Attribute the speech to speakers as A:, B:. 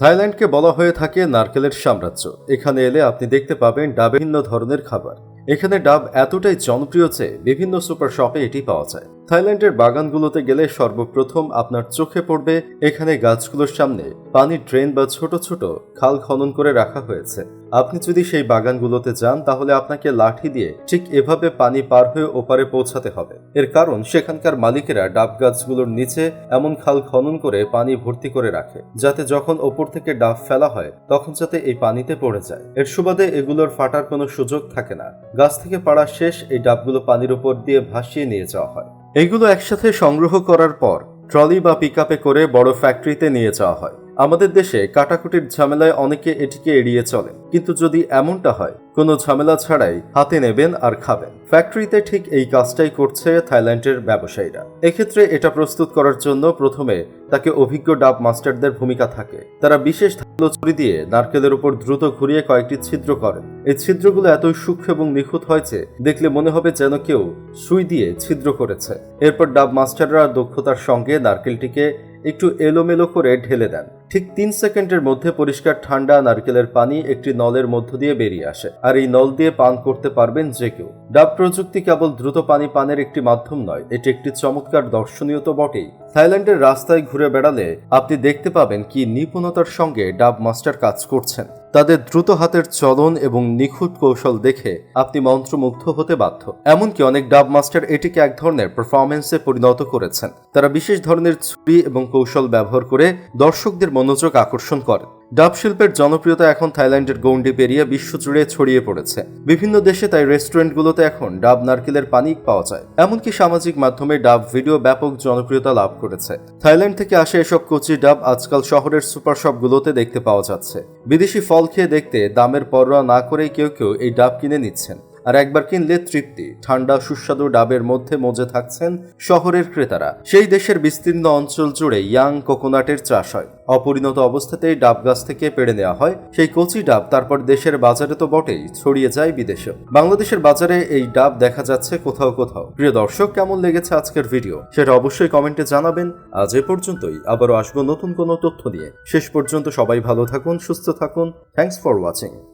A: থাইল্যান্ডকে বলা হয়ে থাকে নারকেলের সাম্রাজ্য। এখানে এলে আপনি দেখতে পাবেন ডাবে ভিন্ন ধরনের খাবার। এখানে ডাব এতটাই জনপ্রিয় যে বিভিন্ন সুপার শপে এটি পাওয়া যায়। থাইল্যান্ডের বাগানগুলোতে গেলে সর্বপ্রথম আপনার চোখে পড়বে এখানে গাছগুলোর সামনে পানির ড্রেন বা ছোট ছোট খাল খনন করে রাখা হয়েছে। আপনি যদি সেই বাগানগুলোতে যান, তাহলে আপনাকে লাঠি দিয়ে ঠিক এভাবে পানি পার হয়ে ওপারে পৌঁছাতে হবে। এর কারণ, সেখানকার মালিকেরা ডাব গাছগুলোর নিচে এমন খাল খনন করে পানি ভর্তি করে রাখে, যাতে যখন ওপর থেকে ডাব ফেলা হয়, তখন যাতে এই পানিতে পড়ে যায়। এর সুবাদে এগুলোর ফাটার কোনো সুযোগ থাকে না। গাছ থেকে পাড়া শেষ এই ডাবগুলো পানির উপর দিয়ে ভাসিয়ে নিয়ে যাওয়া হয়। এইগুলো একসাথে সংগ্রহ করার পর ট্রলি বা পিক করে বড় ফ্যাক্টরিতে নিয়ে যাওয়া হয়। আমাদের দেশে কাটাকুটির ঝামেলায় অনেকে এটিকে এড়িয়ে চলেন। কিন্তু যদি এমনটা হয়, কোনো ঝামেলা ছাড়াই হাতে নেবেন আর খাবেন। ফ্যাক্টরিতে ঠিক এই কাজটাই করছে থাইল্যান্ডের ব্যবসায়ীরা। এক্ষেত্রে এটা প্রস্তুত করার জন্য প্রথমে তাকে অভিজ্ঞ ডাব মাস্টারদের ভূমিকা থাকে। তারা বিশেষ ধারালো ছুরি দিয়ে নারকেলের উপর দ্রুত ঘুরিয়ে কয়েকটি ছিদ্র করেন। এই ছিদ্রগুলো এতই সূক্ষ্ম এবং নিখুঁত হয়েছে দেখলে মনে হবে যেন কেউ সুই দিয়ে ছিদ্র করেছে। এরপর ডাব মাস্টাররা দক্ষতার সঙ্গে নারকেলটিকে একটু এলোমেলো করে ঢেলে দেন। ঠিক তিন সেকেন্ডের মধ্যে পরিষ্কার ঠান্ডা নারকেলের পানি একটি নলের মধ্য দিয়ে বেরিয়ে আসে, আর এই নল দিয়ে পান করতে পারবেন যে কেউ। ডাব প্রযুক্তি কেবল দ্রুত পানি পানের একটি মাধ্যম নয়, এটি একটি চমৎকার দর্শনীয় তো বটেই। থাইল্যান্ডের রাস্তায় ঘুরে বেড়ালে আপনি দেখতে পাবেন কি নিপুণতার সঙ্গে ডাব মাস্টার কাজ করছেন। তাদের দ্রুত হাতের চলন এবং নিখুঁত কৌশল দেখে আপনি মন্ত্রমুগ্ধ হতে বাধ্য। এমনকি অনেক ডাব মাস্টার এটিকে এক ধরনের পারফরমেন্সে পরিণত করেছেন। তারা বিশেষ ধরনের ছুরি এবং কৌশল ব্যবহার করে দর্শকদের মনোযোগ আকর্ষণ করেন। ডাব শিল্পের জনপ্রিয়তা এখন থাইল্যান্ডের গৌন্ডি পেরিয়ে বিশ্বজুড়ে ছড়িয়ে পড়েছে। বিভিন্ন দেশে তাই রেস্টুরেন্টগুলোতে এখন ডাব নারকেলের পানি পাওয়া যায়। এমনকি সামাজিক মাধ্যমে ডাব ভিডিও ব্যাপক জনপ্রিয়তা লাভ করেছে। থাইল্যান্ড থেকে আসে এসব কচি ডাব আজকাল শহরের সুপার শপগুলোতে দেখতে পাওয়া যাচ্ছে। বিদেশি ফল খেয়ে দেখতে দামের পরোয়া না করে কেউ কেউ এই ডাব কিনে নিচ্ছেন। আর একবার কিনলে তৃপ্তি। ঠান্ডা, সুস্বাদু ডাবের মধ্যে মজে থাকছেন শহরের ক্রেতারা। সেই দেশের বিস্তীর্ণ অঞ্চল জুড়ে ইয়াং কোকোনাটের চাষ হয়। অপরিণত অবস্থাতেই ডাব গাছ থেকে পেড়ে নেওয়া হয়। সেই কচি ডাব তারপর দেশের বাজারে তো বটেই, ছড়িয়ে যায় বিদেশে বাংলাদেশের বাজারে এই ডাব দেখা যাচ্ছে কোথাও কোথাও। প্রিয় দর্শক, কেমন লেগেছে আজকের ভিডিও? সেটা অবশ্যই কমেন্টে জানাবেন। আজ এ পর্যন্তই। আবারও আসব নতুন কোনো তথ্য নিয়ে। শেষ পর্যন্ত সবাই ভালো থাকুন, সুস্থ থাকুন। Thanks for watching.